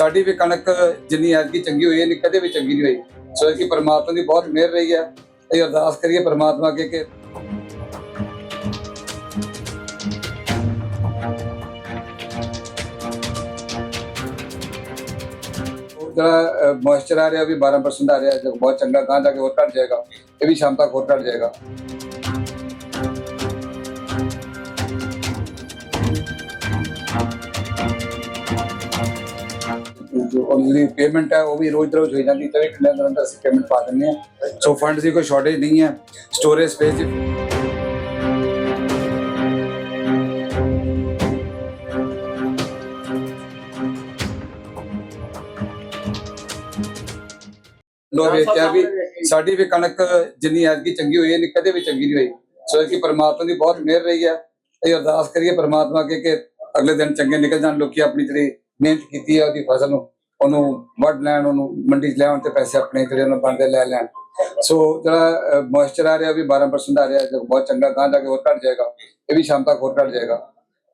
ਸਾਡੀ ਵੀ ਕਣਕ ਜਿੰਨੀ ਐਤਕੀ ਚੰਗੀ ਹੋਈ ਹੈ ਨਹੀਂ ਕਦੇ ਵੀ ਚੰਗੀ ਨਹੀਂ ਹੋਈ। ਸੋ ਕਿ ਪਰਮਾਤਮਾ ਦੀ ਬਹੁਤ ਮਿਹਰ ਰਹੀ ਹੈ। ਅਸੀਂ ਅਰਦਾਸ ਕਰੀਏ ਪਰਮਾਤਮਾ ਅੱਗੇ ਕਿ ਉਹ ਜਿਹੜਾ ਮੋਇਸਚਰ ਆ ਰਿਹਾ ਉਹ ਵੀ 12% ਆ ਰਿਹਾ ਜੋ ਬਹੁਤ ਚੰਗਾ ਗਾਂ ਜਾ ਕੇ ਹੋਰ ਘਟ ਜਾਏਗਾ, ਇਹ ਵੀ ਸ਼ਾਮ ਤੱਕ ਹੋਰ ਘਟ ਜਾਏਗਾ। ਜੋ ਉਹਦੀ ਪੇਮੈਂਟ ਹੈ ਉਹ ਵੀ ਰੋਜ਼ ਰੋਜ਼ ਹੋਈ ਜਾਂਦੀ ਤੇ ਕਿੰਨੇ ਦਿਨਾਂ ਅੰਦਰ ਅਸੀਂ ਪੇਮੈਂਟ ਪਾ ਦਿੰਦੇ ਆ ਸੋ ਫੰਡ ਦੀ ਕੋਈ ਸ਼ਾਰਟੇਜ ਨਹੀਂ ਹੈ ਸਟੋਰੇਜ ਸਪੇਸ ਦੀ ਲੋ ਵੇਖਿਆ ਵੀ ਸਾਡੀ ਵੀ ਕਣਕ ਜਿੰਨੀ ਐਤਕੀ ਚੰਗੀ ਹੋਈ ਹੈ ਨਹੀਂ ਕਦੇ ਵੀ ਚੰਗੀ ਨਹੀਂ ਹੋਈ। ਸੋ ਕਿ ਪਰਮਾਤਮਾ ਦੀ ਬਹੁਤ ਮਿਹਰ ਰਹੀ ਹੈ। ਇਹ ਅਰਦਾਸ ਕਰੀਏ ਪਰਮਾਤਮਾ ਅੱਗੇ ਕਿ ਅਗਲੇ ਦਿਨ ਚੰਗੇ ਨਿਕਲ ਜਾਣ ਲੋਕੀ ਆਪਣੀ ਜਿਹੜੀ ਮਿਹਨਤ ਕੀਤੀ ਹੈ ਉਹਦੀ ਫਸਲ ਨੂੰ ਉਹਨੂੰ ਵੱਢ ਲੈਣ, ਉਹਨੂੰ ਮੰਡੀ 'ਚ ਲੈਣ ਤੇ ਪੈਸੇ ਆਪਣੇ ਜਿਹੜੇ ਉਹਨਾਂ ਬਣਦੇ ਲੈ ਲੈਣ। ਸੋ ਜਿਹੜਾ ਮੋਇਸਚਰ ਆ ਰਿਹਾ ਵੀ 12% ਆ ਰਿਹਾ ਜੋ ਬਹੁਤ ਚੰਗਾ ਗਾਂ ਜਾ ਕੇ ਹੋਰ ਘਟ ਜਾਏਗਾ, ਇਹ ਵੀ ਸ਼ਾਮ ਤੱਕ ਹੋਰ ਘਟ ਜਾਏਗਾ।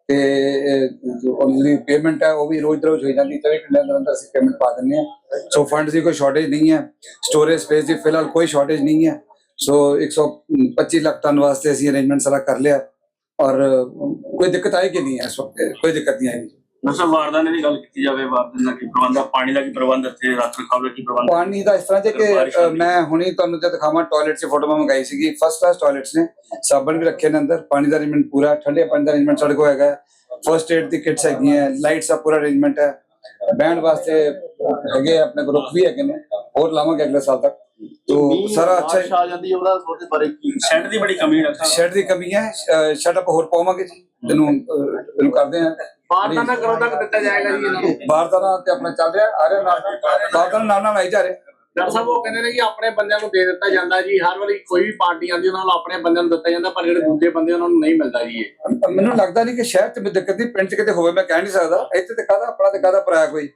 ਤੇ ਉਹਦੀ ਪੇਮੈਂਟ ਹੈ ਉਹ ਵੀ ਰੋਜ਼ ਰੋਜ਼ ਹੋਈ ਜਾਂਦੀ ਤੇ ਕਿੰਨੇ ਦਿਨਾਂ ਅੰਦਰ ਅਸੀਂ ਪੇਮੈਂਟ ਪਾ ਦਿੰਦੇ ਆ ਸੋ ਫੰਡ ਦੀ ਕੋਈ ਸ਼ਾਰਟੇਜ ਨਹੀਂ ਹੈ ਸਟੋਰੇਜ ਸਪੇਸ ਦੀ ਫਿਲਹਾਲ ਕੋਈ ਸ਼ਾਰਟੇਜ ਨਹੀਂ ਹੈ। ਸੋ 125 ਲੱਖ ਟਨ ਵਾਸਤੇ ਅਸੀਂ ਅਰੇਂਜਮੈਂਟ ਸਾਰਾ ਕਰ ਲਿਆ, ਔਰ ਕੋਈ ਦਿੱਕਤ ਆਏਗੀ ਨਹੀਂ ਹੈ ਇਸ ਵਕਤ, ਕੋਈ ਦਿੱਕਤ ਨਹੀਂ ਆਏਗੀ। ਨਸਲ ਵਾਰਦਾਨੇ ਦੀ ਗੱਲ ਕੀਤੀ ਜਾਵੇ ਵਾਰਦਾਨੇ ਦਾ ਕੀ ਪ੍ਰਬੰਧ ਆ? ਪਾਣੀ ਦਾ ਕੀ ਪ੍ਰਬੰਧ ਇੱਥੇ? ਰੱਖ ਰਖਾਵ ਦਾ ਕੀ ਪ੍ਰਬੰਧ? ਪਾਣੀ ਦਾ ਇਸ ਤਰ੍ਹਾਂ ਜੇ ਕਿ ਅ, ਮੈਂ ਹੁਣੀ ਤੁਹਾਨੂੰ ਤੇ ਦਿਖਾਵਾਂ ਟਾਇਲਟ 'ਚ ਫੋਟੋ ਮੰਗਾਈ ਸੀਗੀ। ਫਸਟ ਕਲਾਸ ਟਾਇਲਟਸ ਨੇ ਸਾਬਣ ਵੀ ਰੱਖੇ ਨੇ ਅੰਦਰ ਪਾਣੀ ਦਾ ਅਰੇਂਜਮੈਂਟ ਪੂਰਾ ਠੰਡੇ ਪਾਣੀ ਦਾ ਅਰੇਂਜਮੈਂਟ ਸਾਡੇ ਕੋਲ ਹੈਗਾ ਫਰਸਟ ਏਡ ਦੀ ਕਿਟਸ ਹੈਗੀਆਂ ਲਾਈਟਸ ਦਾ ਪੂਰਾ ਅਰੇਂਜਮੈਂਟ ਹੈ। ਬੈਂਡ ਵਾਸਤੇ ਹੈਗੇ ਆਪਣੇ ਗਰੁੱਪ ਵੀ ਹੈਗੇ ਨੇ ਹੋਰ ਲਾਵਾਂਗੇ ਅਗਲੇ ਸਾਲ ਤੱਕ। ਤੋ ਸਾਰਾ ਅੱਛਾ ਬਾਰਿਸ਼ ਆ ਜਾਂਦੀ ਹੈ ਉਹਦਾ ਉਹਦੇ ਬਾਰੇ ਕੀ? ਸ਼ੈੱਡ ਦੀ ਬੜੀ ਕਮੀ ਹੈ ਡਾਕਟਰ ਸਾਹਿਬ ਸ਼ੈਡ ਦੀ ਕਮੀ ਹੈ ਸ਼ੈਡ ਅਪ ਹੋਰ ਪਾਵਾਂਗੇ ਜੀ। ਅ, ਇਹਨੂੰ ਕਰਦੇ ਹਾਂ। ਬਾਰਦਾਨਾ ਕਰੋ ਤੱਕ ਦਿੱਤਾ ਜਾਏਗਾ ਜੀ ਇਹਨਾਂ ਨੂੰ। ਬਾਰਦਾਨਾ ਤੇ ਆਪਣਾ ਚੱਲ ਰਿਹਾ ਆ ਰਿਹਾ ਨਾਲ। ਬਾਰਦਾਨਾ ਨਾਲ ਨਾਲ ਆਈ ਜਾ ਰਿਹਾ। ਡਾਕਟਰ ਸਾਹਿਬ ਉਹ ਕਹਿੰਦੇ ਨੇ ਕਿ ਆਪਣੇ ਬੰਦਿਆਂ ਨੂੰ ਦੇ ਦਿੱਤਾ ਜਾਂਦਾ ਜੀ। ਹਰ ਵਾਰੀ ਕੋਈ ਵੀ ਪਾਰਟੀ ਆਉਂਦੀ ਉਹਨਾਂ ਨੂੰ ਆਪਣੇ ਬੰਦਿਆਂ ਨੂੰ ਦਿੱਤਾ ਜਾਂਦਾ ਪਰ ਜਿਹੜੇ ਦੂਜੇ ਬੰਦੇ ਉਹਨਾਂ ਨੂੰ ਨਹੀਂ ਮਿਲਦਾ ਜੀ ਇਹ। ਮੈਨੂੰ ਲੱਗਦਾ ਨਹੀਂ ਕਿ ਸ਼ਹਿਰ ਚ ਵੀ ਦਿੱਕਤ ਨਹੀਂ ਪਿੰਡ ਚ ਕਿਤੇ ਹੋਵੇ ਮੈਂ ਕਹਿ ਨਹੀਂ ਸਕਦਾ। ਇੱਥੇ ਤੇ ਕਾਹਦਾ ਆਪਣਾ ਤੇ ਕਾਹਦਾ ਪਰਾਇਆ ਕੋਈ?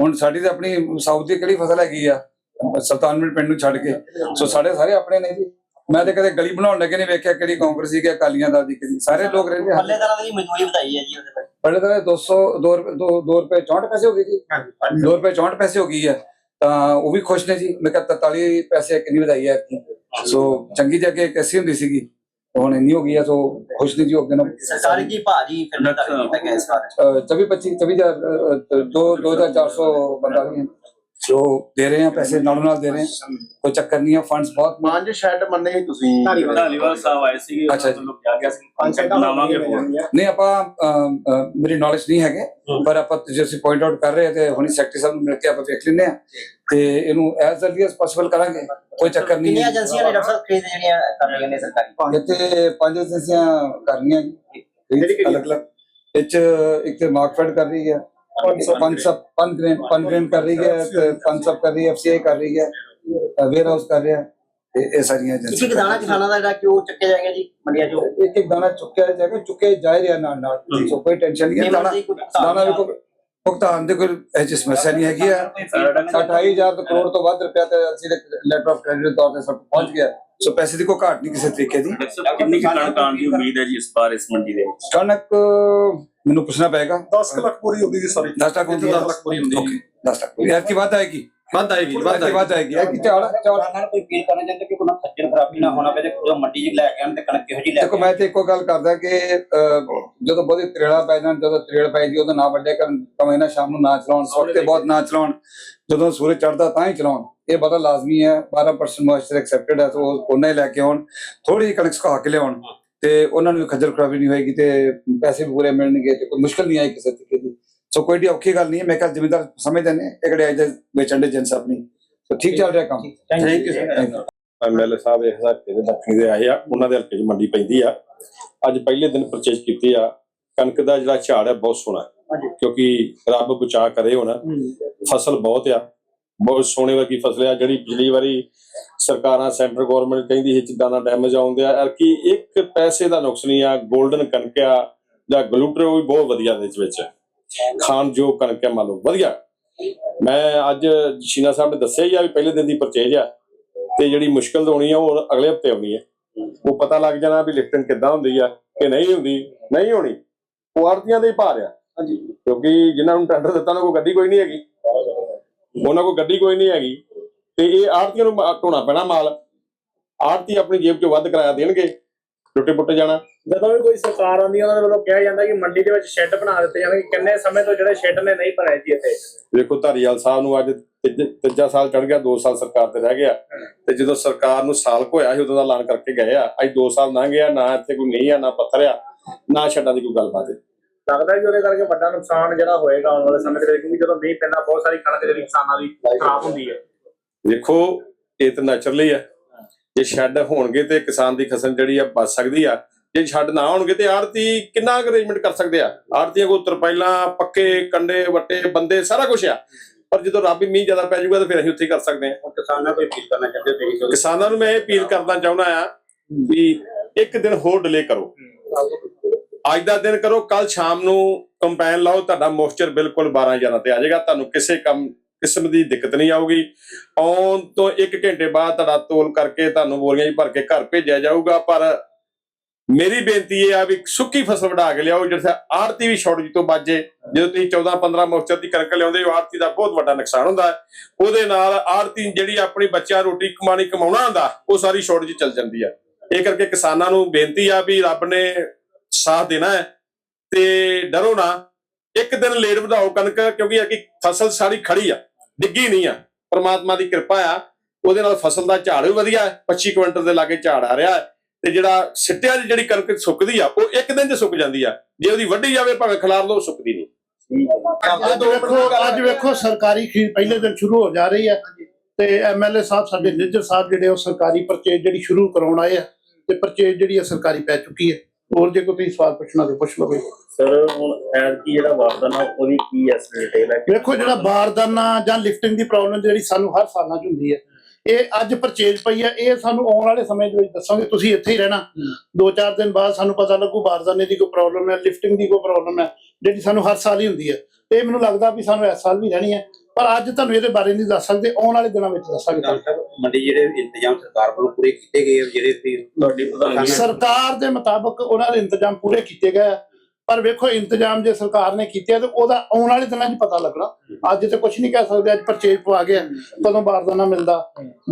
ਹੁਣ ਸਾਡੀ ਤੇ ਆਪਣੀ ਸਾਊਥ ਦੀ ਕਿਹੜੀ ਫਸਲ ਹੈਗੀ ਆ? ਸੁਲਤਾਨਪੁਰ ਪਿੰਡ ਨੂੰ ਛੱਡ ਕੇ। ਸੋ ਸਾਡੇ ਸਾਰੇ ਆਪਣੇ ਨੇ ਜੀ। ਮੈਂ ਤੇ ਕਦੇ ਗਲੀ ਬਣਾਉਣ ਲੱਗੇ ਨਹੀਂ ਵੇਖਿਆ ਕਿਹੜੀ ਕਾਂਗਰਸੀ ਕਿ ਅਕਾਲੀਆਂ ਦਾ ਦੀ ਕਿਹਦੀ। ਸਾਰੇ ਲੋਕ ਰਹਿੰਦੇ ਹਨ ਪੱਲੇਦਾਰਾਂ ਦੀ ਮਜ਼ਦੂਰੀ ਵਧਾਈ ਹੈ ਜੀ ਉਹਦੇ ਤੇ ਪੱਲੇਦਾਰਾਂ 200 2 ਰੁਪਏ 64 ਪੈਸੇ ਹੋ ਗਈ ਜੀ। 2 ਰੁਪਏ 64 ਪੈਸੇ ਹੋ ਗਈ ਹੈ। ਤਾਂ ਉਹ ਵੀ ਖੁਸ਼ ਨੇ ਜੀ। ਮੈਂ ਕਿਹਾ 43 ਪੈਸੇ ਕਿੰਨੀ ਵਧਾਈ ਹੈ ਸੋ ਚੰਗੀ ਜਗ੍ਹਾ ਐਸੀ ਹੁੰਦੀ ਸੀਗੀ। ਹੁਣ ਇੰਨੀ ਹੋ ਗਈ ਹੈ ਸੋ ਖੁਸ਼ ਨੇ ਜੀ ਅੱਗੇ ਨਾ। ਸਰਕਾਰੀ ਕੀ ਭਾਜੀ ਫਿਰ ਵਧਾਈ ਹੈ ਇਸ ਵਾਰ। 24 25 24 2400 ਬੰਦਾ ਸੋ ਦੇ ਰਹੇ ਆ ਪੈਸੇ ਨਾਲੋਂ ਨਾਲ ਦੇ ਰਹੇ ਕੋਈ ਚੱਕਰ ਨਹੀਂ ਆ ਫੰਡਸ ਬਹੁਤ ਮਾਨ ਜੀ ਸ਼ਾਇਦ ਮੰਨੇ ਹੀ ਤੁਸੀਂ। ਧਾਲੀਵਾਲ ਸਾਹਿਬ ਆਏ ਸੀਗੇ ਅੱਛਾ ਜੀ। ਕਿਹਾ ਗਿਆ ਸੀ ਕਨਸੈਪਟ ਲਾਵਾਂਗੇ ਨਹੀਂ ਆਪਾਂ ਮੇਰੀ ਨੌਲੇਜ ਨਹੀਂ ਹੈਗੇ ਪਰ ਆਪਾਂ ਜੇ ਅਸੀਂ ਪੁਆਇੰਟ ਆਊਟ ਕਰ ਰਹੇ ਤੇ ਹੁਣੀ ਸੈਕਟਰੀ ਸਾਹਿਬ ਨੂੰ ਮਿਲ ਕੇ ਆਪਾਂ ਵੇਖ ਲੈਂਦੇ ਆ। ਤੇ ਇਹਨੂੰ ਐਜ਼ ਅਰਲੀ ਐਸ ਪੋਸੀਬਲ ਕਰਾਂਗੇ ਕੋਈ ਚੱਕਰ ਨਹੀਂ। ਕਿੰਨੀਆਂ ਏਜੰਸੀਆਂ ਨੇ ਡਾਕਟਰ ਸਾਹਿਬ ਖਰੀਦ ਜਿਹੜੀਆਂ ਕਰ ਰਹੀਆਂ ਨੇ ਸਰਕਾਰੀ? ਇੱਥੇ ਪੰਜ ਏਜੰਸੀਆਂ ਕਰਨੀਆਂ ਜਿਹੜੀ ਅਲੱਗ-ਅਲੱਗ। ਇਹ ਇੱਕ ਤੇ ਮਾਰਕਫੈਡ ਕਰ ਰਹੀ ਹੈ ਪੰਜ ਸਬ ਪੰਜ ਗ੍ਰੇਨ ਪੰਜ ਗ੍ਰੇਨ ਕਰ ਰਹੀ ਹੈ ਤੇ ਪੰਜ ਸਬ ਕਰ ਰਹੀ ਹੈ ਐਫਸੀਆਈ ਕਰ ਰਹੀ ਹੈ ਵੇਅਰ ਹਾਊਸ ਕਰ ਰਿਹਾ ਹੈ। ਇਹ ਇਹ ਸਾਰੀਆਂ ਇੱਕ ਏਜੰਸੀਆਂ ਇੱਕ ਦਾਣਾ ਕਿਸਾਨਾਂ ਦਾ ਜਿਹੜਾ ਕਿ ਉਹ ਚੱਕਿਆ ਜਾਏਗਾ ਜੀ ਮੰਡੀਆਂ ਚੋਂ? ਇੱਕ ਇੱਕ ਦਾਣਾ ਚੁੱਕਿਆ ਜਾਏਗਾ ਚੁੱਕੇ ਜਾ ਰਿਹਾ ਨਾਲ ਨਾਲ। ਸੋ ਕੋਈ ਟੈਨਸ਼ਨ ਨਹੀਂ ਹੈ। Payment ਦਾਣਾ ਦੀ ਕੋਈ ਭੁਗਤਾਨ ਦਾਣਾ ਵੀ ਕੋਈ ਭੁਗਤਾਨ ਦੇ ਕੋਈ ਇਹ ਸਮੱਸਿਆ ਨਹੀਂ ਹੈਗੀ ਆ 28000 ਕਰੋੜ ਤੋਂ ਵੱਧ ਰੁਪਇਆ ਤੇ ਅਸੀਂ ਲੈਟਰ ਆਫ ਕ੍ਰੈਡਿਟ ਦੇ ਤੌਰ ਤੇ ਸਭ ਪਹੁੰਚ ਗਿਆ। ਸੋ ਪੈਸੇ ਦੀ ਕੋਈ ਘਾਟ ਨਹੀਂ ਕਿਸੇ ਤਰੀਕੇ ਦੀ। ਡਾਕਟਰ ਸਾਹਿਬ ਕਿੰਨੀ ਕੁ ਕਣਕ ਆਉਣ ਦੀ ਉਮੀਦ ਹੈ ਜੀ ਇਸ ਵਾਰ ਇਸ ਮੰਡੀ ਦੇ ਵਿੱਚ? ਕਣਕ ਮੈਨੂੰ ਪੁੱਛਣਾ ਪਏਗਾ? 10 ਲੱਖ ਪੂਰੀ ਹੁੰਦੀ ਜੀ ਸਾਰੀ 10 ਲੱਖ ਹੁੰਦੀ ਹੈ। 10 ਲੱਖ ਪੂਰੀ ਹੁੰਦੀ ਓਕੇ 10 ਲੱਖ ਯਾਰ ਕੀ ਬਾਤ ਆਏਗੀ? ਵੱਧ ਆਏਗੀ ਬਾਤ ਕੀ ਬਾਤ ਆਏਗੀ। ਇਹ ਕਿ ਚਾਲ ਚਾਲ ਨਾਲ ਕੋਈ ਫੀਲ ਕਰਨਾ ਚਾਹੁੰਦੇ ਕਿ ਕੋਈ ਖੱਜਲ ਖਰਾਬੀ ਨਾ ਹੋਣਾ ਪਵੇ ਤੇ ਜੋ ਮੰਡੀ 'ਚ ਲੈ ਕੇ ਆਣ ਤੇ ਕਣਕ ਕਿਹੋ ਜਿਹੀ ਲੈ ਦੇਖੋ ਕੇ ਮੈਂ ਤੇ ਇੱਕੋ ਗੱਲ ਕਰਦਾ ਕਿ ਜਦੋਂ ਬਹੁਤੀ ਤਰੇੜਾ ਪੈ ਜਾਣ ਜਦੋਂ ਤਰੇੜ ਪੈ ਜੀ ਉਹਦਾ ਨਾ ਵੱਡੇ ਕਰਨ ਕਮੇ ਨਾ ਸ਼ਾਮ ਨੂੰ ਨਾ ਚਲਾਉਣ ਸਵਖਤੇ ਬਹੁਤ ਨਾ ਚਲਾਉਣ। ਜਦੋਂ ਸੂਰਜ ਚੜ੍ਹਦਾ ਤਾਂ ਹੀ ਚਲਾਉਣ। ਇਹ ਪਤਾ ਲਾਜ਼ਮੀ ਹੈ। 12% ਮੋਇਸਚਰ ਐਕਸੈਪਟਡ ਹੈ ਤਾਂ ਉਹ ਉਹਨਾਂ ਲੈ ਕੇ ਆਉਣ। ਥੋੜੀ ਜਿਹੀ ਕਣਕ ਸੁਕਾ ਕੇ ਲਿਆਉਣ। ਤੇ ਉਹਨਾਂ ਨੂੰ ਵੀ ਖੱਜਲ ਖਰਾਬੀ ਨਹੀਂ ਹੋਏਗੀ ਤੇ ਪੈਸੇ ਵੀ ਪੂਰੇ ਮਿਲਣਗੇ ਤੇ ਕੋਈ ਮੁਸ਼ਕਲ ਨਹੀਂ ਆਈ ਕਿਸੇ ਤਰੀਕੇ ਦੀ। ਸੋ ਕੋਈ ਡੀ ਔਖੀ ਗੱਲ ਨਹੀਂ ਹੈ। ਮੈਂ ਕਿਹਾ ਜ਼ਿਮੀਂਦਾਰ ਸਮਝਦੇ ਨੇ ਇਹ ਕਿਹੜੇ ਅੱਜ ਵੇਚਣ ਦੇ ਜਨਸ ਆਪਣੀ। ਸੋ ਠੀਕ ਚੱਲ ਰਿਹਾ ਕੰਮ। ਥੈਂਕ ਯੂ ਐਮਐਲਏ ਸਾਹਿਬ ਇਸ ਹਲਕੇ ਦੇ ਦੱਖਣੀ ਦੇ ਆਏ ਆ। ਉਹਨਾਂ ਦੇ ਹਲਕੇ 'ਚ ਮੰਡੀ ਪੈਂਦੀ ਆ। ਅੱਜ ਪਹਿਲੇ ਦਿਨ ਪਰਚੇਜ ਕੀਤੀ ਆ। ਕਣਕ ਦਾ ਜਿਹੜਾ ਝਾੜ ਹੈ ਬਹੁਤ ਸੋਹਣਾ ਹੈ। ਕਿਉਂਕਿ ਰੱਬ ਬਚਾ ਕਰੇ ਹੁਣ। ਫਸਲ ਬਹੁਤ ਆ। ਬਹੁਤ ਸੋਹਣੇ ਵਰਗੀ ਫਸਲ ਆ ਜਿਹੜੀ ਪਿਛਲੀ ਵਾਰੀ ਸਰਕਾਰਾਂ ਸੈਂਟਰ ਗਵਰਨਮੈਂਟ ਕਹਿੰਦੀ ਸੀ ਜਿੱਦਾਂ ਦਾ ਡੈਮੇਜ ਆਉਂਦੇ ਆ ਕਿ ਇੱਕ ਪੈਸੇ ਦਾ ਨੁਕਸ ਨਹੀਂ ਆ 골ਡਨ ਕਣਕ ਆ ਜਾਂ ਗਲੂਟਰ ਉਹ ਵੀ ਬਹੁਤ ਵਧੀਆ ਦੇ ਵਿੱਚ। ਖਾਣ ਜੋ ਕਣਕ ਹੈ ਮੰਨ ਲਓ ਵਧੀਆ। ਮੈਂ ਅੱਜ ਸ਼ੀਨਾ ਸਾਹਿਬ ਨੇ ਦੱਸਿਆ ਹੀ ਆ ਵੀ ਪਹਿਲੇ ਦਿਨ ਦੀ ਪਰਚੇਜ ਆ ਤੇ ਜਿਹੜੀ ਮੁਸ਼ਕਲ ਹੋਣੀ ਆ ਉਹ ਅਗਲੇ ਹਫ਼ਤੇ ਆਉਣੀ ਹੈ ਉਹ ਪਤਾ ਲੱਗ ਜਾਣਾ ਵੀ ਲਿਫਟਿੰਗ ਕਿੱਦਾਂ ਹੁੰਦੀ ਆ ਕਿ ਨਹੀਂ ਹੁੰਦੀ ਨਹੀਂ ਹੋਣੀ। ਉਹ ਆੜਤੀਆਂ ਦੇ ਹੀ ਭਾਰ ਆ। ਹਾਂਜੀ। ਕਿਉਂਕਿ ਜਿਨ੍ਹਾਂ ਨੂੰ ਟੈਂਡਰ ਦਿੱਤਾ ਉਹਨਾਂ ਕੋਲ ਗੱਡੀ ਕੋਈ ਨਹੀਂ ਹੈਗੀ। ਉਹਨਾਂ ਕੋਲ ਗੱਡੀ ਕੋਈ ਨਹੀਂ ਹੈਗੀ। ਤੇ ਇਹ ਆੜਤੀਆਂ ਨੂੰ ਢੋਣਾ ਪੈਣਾ ਮਾਲ। ਆੜਤੀ ਆਪਣੀ ਜੇਬ ਚੋਂ ਵੱਧ ਕਿਰਾਇਆ ਦੇਣਗੇ ਟੁੱਟੇ ਪੁੱਟੇ ਜਾਣਾ। ਜਦੋਂ ਵੀ ਕੋਈ ਸਰਕਾਰ ਆਉਂਦੀ ਉਹਨਾਂ ਦੇ ਵੱਲੋਂ ਕਿਹਾ ਜਾਂਦਾ ਕਿ ਮੰਡੀ ਦੇ ਵਿੱਚ ਸ਼ੈੱਡ ਬਣਾ ਦਿੱਤੇ ਜਾਣਗੇ। ਕਿੰਨੇ ਸਮੇਂ ਤੋਂ ਜਿਹੜੇ ਸ਼ੈੱਡ ਨੇ ਨਹੀਂ ਭਰੇ ਜੀ ਇੱਥੇ? ਵੇਖੋ ਧਾਰੀਵਾਲ ਸਾਹਿਬ ਨੂੰ ਅੱਜ ਤੀਜ- ਸਾਲ ਚੜ ਗਿਆ 2 ਸਾਲ ਸਰਕਾਰ ਤੇ ਰਹਿ ਗਿਆ। ਤੇ ਜਦੋਂ ਸਰਕਾਰ ਨੂੰ ਸਾਲ ਕੁ ਹੋਇਆ ਸੀ ਉਦੋਂ ਦਾ ਐਲਾਨ ਕਰਕੇ ਗਏ ਆ। ਅੱਜ 2 ਸਾਲ ਲੰਘ ਗਿਆ ਨਾ ਇੱਥੇ ਕੋਈ ਨਹੀਂ ਆ ਨਾ ਪੱਥਰ ਆ ਨਾ ਛੱਡਾਂ ਦੀ ਕੋਈ ਗੱਲਬਾਤ ਹੈ ਲੱਗਦਾ ਕਿ ਉਹਦੇ ਕਰਕੇ ਵੱਡਾ ਨੁਕਸਾਨ ਜਿਹੜਾ ਹੋਏਗਾ ਆਉਣ ਵਾਲੇ ਸਮੇਂ ਦੇ ਵਿੱਚ ਕਿਉਂਕਿ ਜਦੋਂ ਮੀਂਹ ਪੈਂਦਾ ਬਹੁਤ ਸਾਰੀ ਕਣਕ ਜਿਹੜੀ ਕਿਸਾਨਾਂ ਦੀ ਖਰਾਬ ਹੁੰਦੀ ਹੈ। ਵੇਖੋ ਇਹ ਤਾਂ ਨੈਚੁਰਲੀ ਆ ਜੇ ਛੱਡ ਹੋਣਗੇ ਤੇ ਕਿਸਾਨ ਦੀ ਫਸਲ ਜਿਹੜੀ ਆ ਬਚ ਸਕਦੀ ਆ। ਜੇ ਛੱਡ ਨਾ ਹੋਣਗੇ ਤੇ ਆੜਤੀ ਕਿੰਨਾ ਅਰੇਂਜਮੈਂਟ ਕਰ ਸਕਦੇ ਆ? ਆੜਤੀਆਂ ਕੋਲ ਤਰਪਾਈਲਾਂ ਪੱਕੇ ਕੰਡੇ ਵੱਟੇ ਬੰਦੇ ਸਾਰਾ ਕੁਝ ਆ। ਪਰ ਜਦੋਂ ਰੱਬ ਹੀ ਮੀਂਹ ਜ਼ਿਆਦਾ ਪੈ ਜਾਊਗਾ ਤਾਂ ਫਿਰ ਅਸੀਂ ਉੱਥੇ ਹੀ ਕਰ ਸਕਦੇ ਆ। ਕਿਸਾਨਾਂ ਕੋਈ ਅਪੀਲ ਕਰਨਾ ਚਾਹੁੰਦੇ ਹੋ ਤੁਸੀਂ? ਕਿਸਾਨਾਂ ਨੂੰ ਮੈਂ ਇਹ ਅਪੀਲ ਕਰਨਾ ਚਾਹੁੰਦਾ ਆ ਵੀ ਇੱਕ ਦਿਨ ਹੋਰ ਡਿਲੇ ਕਰੋ। ਅੱਜ ਦਾ ਦਿਨ ਕਰੋ ਕੱਲ ਸ਼ਾਮ ਨੂੰ ਕੰਪੈਨ ਲਾਓ, ਤੁਹਾਡਾ ਮੋਇਸਚਰ ਬਿਲਕੁਲ 12 11 ਤੇ ਆ ਜਾਏਗਾ, ਤੁਹਾਨੂੰ ਕਿਸੇ ਕੰਮ, ਕਿਸਮ ਦੀ ਦਿੱਕਤ ਨਹੀਂ ਆਊਗੀ। ਆਉਣ ਤੋਂ 1 ਘੰਟੇ ਬਾਅਦ ਤੁਹਾਡਾ ਤੋਲ ਕਰਕੇ ਤੁਹਾਨੂੰ ਬੋਰੀਆਂ 'ਚ ਭਰ ਕੇ ਘਰ ਭੇਜਿਆ ਜਾਊਗਾ, ਪਰ ਮੇਰੀ ਬੇਨਤੀ ਇਹ ਆ ਵੀ ਸੁੱਕੀ ਫਸਲ ਵਢਾ ਕੇ ਲਿਆਓ ਜਿੱਥੇ ਆੜਤੀ ਵੀ ਸ਼ਾਰਟੇਜ ਤੋਂ ਬਾਜੇ, ਜਦੋਂ ਤੁਸੀਂ 14 15 ਮੋਇਸਚਰ ਦੀ ਕਣਕ ਲਿਆਉਂਦੇ ਹੋ ਆੜਤੀ ਦਾ ਬਹੁਤ ਵੱਡਾ ਨੁਕਸਾਨ ਹੁੰਦਾ ਉਹਦੇ ਨਾਲ ਆੜਤੀ ਜਿਹੜੀ ਆਪਣੀ ਬੱਚਿਆਂ ਰੋਟੀ ਕਮਾਣੀ ਕਮਾਉਣਾ ਹੁੰਦਾ, ਉਹ ਸਾਰੀ ਸ਼ਾਰਟੇਜ ਚੱਲ ਜਾਂਦੀ ਆ। ਇਹ ਕਰਕੇ ਕਿਸਾਨਾਂ ਨੂੰ ਬੇਨਤੀ ਆ ਵੀ ਰੱਬ ਨੇ ਸਾਥ ਦੇਣਾ ਹੈ ਤੇ ਡਰੋ ਨਾ। ਇੱਕ ਦਿਨ ਲੇਟ ਵਧਾਓ ਕਣਕ, ਕਿਉਂਕਿ ਅੱਗੇ ਫਸਲ ਸਾਰੀ ਖੜੀ ਆ, ਡਿੱਗੀ ਨਹੀਂ ਆ। ਪਰਮਾਤਮਾ ਦੀ ਕਿਰਪਾ ਆ, ਉਹਦੇ ਨਾਲ ਫਸਲ ਦਾ ਝਾੜ ਵੀ ਵਧੀਆ ਹੈ 25 ਕੁਇੰਟਲ ਦੇ ਲਾਗੇ ਝਾੜ ਆ ਰਿਹਾ ਹੈ, ਤੇ ਜਿਹੜਾ ਸਿੱਟਿਆਂ ਦੀ ਜਿਹੜੀ ਕਣਕ ਸੁੱਕਦੀ ਆ, ਉਹ ਇੱਕ ਦਿਨ 'ਚ ਸੁੱਕ ਜਾਂਦੀ ਆ। ਜੇ ਉਹਦੀ ਵੱਢੀ ਜਾਵੇ, ਭਾਵੇਂ ਖਿਲਾਰ ਲਓ ਸੁੱਕਦੀ ਨਹੀਂ। ਅੱਜ ਵੇਖੋ ਅੱਜ ਵੇਖੋ, ਸਰਕਾਰੀ ਖਰੀਦ ਪਹਿਲੇ ਦਿਨ ਸ਼ੁਰੂ ਹੋ ਜਾ ਰਹੀ ਹੈ ਤੇ ਐਮਐਲਏ ਸਾਹਿਬ ਸਾਡੇ ਨਿੱਜਰ ਸਾਹਿਬ ਜਿਹੜੇ ਉਹ ਸਰਕਾਰੀ ਪਰਚੇਜ ਜਿਹੜੀ ਸ਼ੁਰੂ ਕਰਾਉਣ ਆਏ ਆ, ਤੇ ਪਰਚੇਜ ਜਿਹੜੀ ਆ, ਸਰਕਾਰੀ ਪੈ ਚੁੱਕੀ ਹੈ ਹੋਰ ਜੇ ਕੋਈ ਤੁਸੀਂ ਸਵਾਲ ਪੁੱਛਣਾ ਤੇ ਪੁੱਛ ਲਓ ਬਈ। ਸਰ ਹੁਣ ਐਰ ਕੀ ਜਿਹੜਾ ਵਾਰਦਾਨਾ ਉਹਦੀ ਕੀ ਐਸਟੀਮੇਟ ਹੈ? ਵੇਖੋ ਜਿਹੜਾ ਬਾਰਦਾਨਾ ਜਾਂ ਲਿਫਟਿੰਗ ਦੀ ਪ੍ਰੋਬਲਮ ਜਿਹੜੀ ਸਾਨੂੰ ਹਰ ਸਾਲਾਂ 'ਚ ਹੁੰਦੀ ਹੈ। ਇਹ ਅੱਜ ਪਰਚੇਜ ਪਈ ਹੈ। ਇਹ ਸਾਨੂੰ ਆਉਣ ਵਾਲੇ ਸਮੇਂ ਦੇ ਵਿੱਚ ਦੱਸਾਂਗੇ। ਤੁਸੀਂ ਇੱਥੇ ਹੀ ਰਹਿਣਾ। ਦੋ ਚਾਰ ਦਿਨ ਬਾਅਦ ਸਾਨੂੰ ਪਤਾ ਲੱਗੂ ਬਾਰਦਾਨੇ ਦੀ ਕੋਈ ਪ੍ਰੋਬਲਮ ਹੈ ਲਿਫਟਿੰਗ ਦੀ ਕੋਈ ਪ੍ਰੋਬਲਮ ਹੈ ਜਿਹੜੀ ਸਾਨੂੰ ਹਰ ਸਾਲ ਹੀ ਹੁੰਦੀ ਹੈ। ਤੇ ਮੈਨੂੰ ਲੱਗਦਾ ਵੀ ਸਾਨੂੰ ਇਸ ਸਾਲ ਵੀ ਰਹਿਣੀ ਹੈ। ਪਰ ਅੱਜ ਤੁਹਾਨੂੰ ਇਹਦੇ ਬਾਰੇ ਨਹੀਂ ਦੱਸ ਸਕਦੇ ਆਉਣ ਵਾਲੇ ਦਿਨਾਂ ਵਿੱਚ ਦੱਸਾਂਗੇ ਮੰਡੀ ਜਿਹੜੇ ਇੰਤਜ਼ਾਮ ਸਰਕਾਰ ਵੱਲੋਂ ਪੂਰੇ ਕੀਤੇ ਗਏ ਜਿਹੜੇ ਤੁਹਾਡੀ ਪ੍ਰਧਾਨਗੀ ਸਰਕਾਰ ਦੇ ਮੁਤਾਬਕ ਉਹਨਾਂ ਦੇ ਇੰਤਜ਼ਾਮ ਪੂਰੇ ਕੀਤੇ ਗਏ। ਪਰ ਵੇਖੋ ਇੰਤਜ਼ਾਮ ਜੇ ਸਰਕਾਰ ਨੇ ਕੀਤੇ ਤੇ ਉਹਦਾ ਆਉਣ ਵਾਲੇ ਦਿਨਾਂ 'ਚ ਪਤਾ ਲੱਗਣਾ। ਅੱਜ ਤੇ ਕੁਝ ਨਹੀਂ ਕਹਿ ਸਕਦੇ ਅੱਜ ਪਰਚੇਜ ਪਵਾ ਗਿਆ ਕਦੋਂ ਬਾਰਦਾਨਾ ਮਿਲਦਾ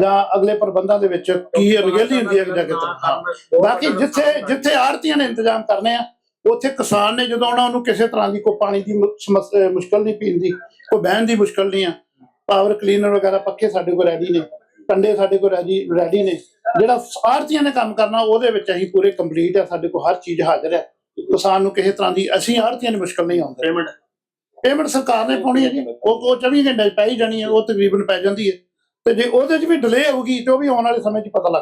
ਜਾਂ ਅਗਲੇ ਪ੍ਰਬੰਧਾਂ ਦੇ ਵਿੱਚ ਕੀ ਅਣਗਹਿਲੀ ਹੁੰਦੀ ਹੈ ਜਗਤ ਬਾਕੀ ਜਿੱਥੇ ਜਿੱਥੇ ਆੜਤੀਆਂ ਨੇ ਇੰਤਜ਼ਾਮ ਕਰਨੇ ਆ ਉੱਥੇ ਕਿਸਾਨ ਨੇ ਜਦੋਂ ਆਉਣਾ ਉਹਨੂੰ ਕਿਸੇ ਤਰ੍ਹਾਂ ਦੀ ਕੋਈ ਪਾਣੀ ਦੀ ਮੁਸ਼ਕਲ ਨਹੀਂ ਪੀਣ ਦੀ ਕੋਈ ਬਹਿਣ ਦੀ ਮੁਸ਼ਕਲ ਨਹੀਂ ਆ ਪਾਵਰ ਕਲੀਨਰ ਵਗੈਰਾ ਪੱਕੇ ਸਾਡੇ ਕੋਲ ਰੈਡੀ ਨੇ ਕੰਡੇ ਸਾਡੇ ਕੋਲ ਰੈਡੀ ਰੈਡੀ ਨੇ ਜਿਹੜਾ ਆੜਤੀਆਂ ਨੇ ਕੰਮ ਕਰਨਾ ਉਹਦੇ ਵਿੱਚ ਅਸੀਂ ਪੂਰੇ ਕੰਪਲੀਟ ਆ ਸਾਡੇ ਕੋਲ ਹਰ ਚੀਜ਼ ਹਾਜ਼ਰ ਹੈ ਕਿਸਾਨ ਨੂੰ ਕਿਸੇ ਤਰ੍ਹਾਂ ਦੀ ਅਸੀਂ ਆੜਤੀਆਂ ਦੀ ਮੁਸ਼ਕਲ ਨਹੀਂ ਆਉਂਦੀ। ਪੇਮੈਂਟ ਪੇਮੈਂਟ ਸਰਕਾਰ ਨੇ ਪਾਉਣੀ ਹੈ ਜੀ ਉਹ ਉਹ 24 ਘੰਟੇ 'ਚ ਪੈ ਹੀ ਜਾਣੀ ਹੈ ਉਹ ਤਕਰੀਬਨ ਪੈ ਜਾਂਦੀ ਹੈ ਤੇ ਜੇ ਉਹਦੇ 'ਚ ਵੀ ਡਿਲੇ ਹੋਊਗੀ ਤੇ ਉਹ ਵੀ ਆਉਣ ਵਾਲੇ ਸਮੇਂ 'ਚ ਪਤਾ ਲੱਗ